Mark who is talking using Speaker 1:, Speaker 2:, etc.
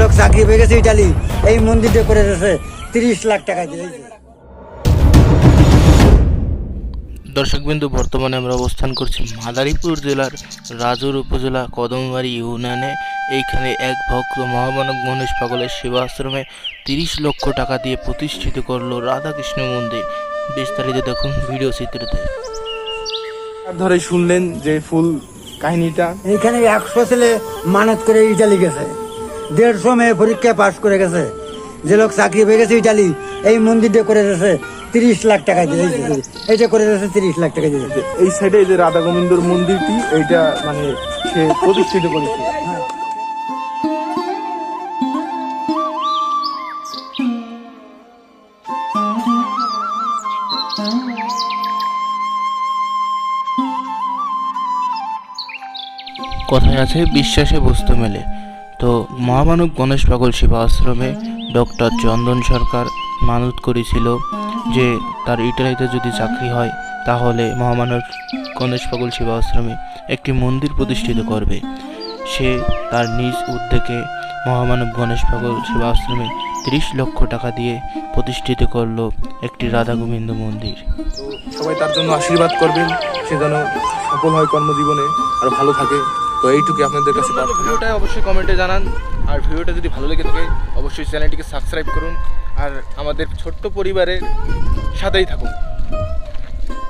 Speaker 1: লোক চাকরি পেয়ে গেছে ইটালি। এই মন্দিরটা করে দিয়েছে তিরিশ লাখ টাকা দিয়েছে
Speaker 2: দর্শকবিন্দু বর্তমানে আমরা অবস্থান করছি মাদারীপুর জেলার রাজুর উপজেলা কদমবাড়ি ইউনিয়নে। এইখানে এক ভক্ত মহামানব গণেশ পাগলের সেবা আশ্রমে তিরিশ লক্ষ টাকা দিয়ে প্রতিষ্ঠিত করল রাধাকৃষ্ণ মন্দির। বিস্তারিত দেখুন ভিডিও চিত্রতে।
Speaker 3: ধরে শুনলেন যে ফুল কাহিনীটা।
Speaker 1: এখানে একশো ছেলে মানত করে ইটালি গেছে। দেড়শো মেয়ে পরীক্ষায় পাশ করে গেছে। যে লোক চাকরি পেয়ে গেছে ইটালি এই মন্দিরটা করে দিয়েছে তিরিশ লাখ টাকা দিয়েছে এটা করে দিয়েছে তিরিশ লাখ টাকা দিয়েছে
Speaker 3: এই সাইডে এই যে রাধা গোবিন্দর মন্দিরটি এইটা মানে সে প্রতিষ্ঠিত করেছে।
Speaker 2: কথায় আছে বিশ্বাসে বস্তু মেলে। তো মহামানব গণেশ পাগল সেবা আশ্রমে ডক্টর চন্দন সরকার মানত করেছিল যে তার ইটালিতে যদি চাকরি হয়, তাহলে মহামানব গণেশ পাগল সেবা আশ্রমে একটি মন্দির প্রতিষ্ঠিত করবে। সে তার নিজ উদ্যোগে মহামানব গণেশ পাগল সেবা আশ্রমে তিরিশ লক্ষ টাকা দিয়ে প্রতিষ্ঠিত করল একটি রাধা গোবিন্দ মন্দির।
Speaker 3: সবাই তার জন্য আশীর্বাদ করবেন, সে যেন সফল হয় কর্মজীবনে, আর ভালো থাকে। তো এইটুকু আপনাদের কাছে।
Speaker 4: ভিডিওটা অবশ্যই কমেন্টে জানান। আর ভিডিওটা যদি ভালো লেগে থাকে অবশ্যই চ্যানেলটিকে সাবস্ক্রাইব করুন। আর আমাদের ছোট্ট পরিবারের সাথেই থাকুন।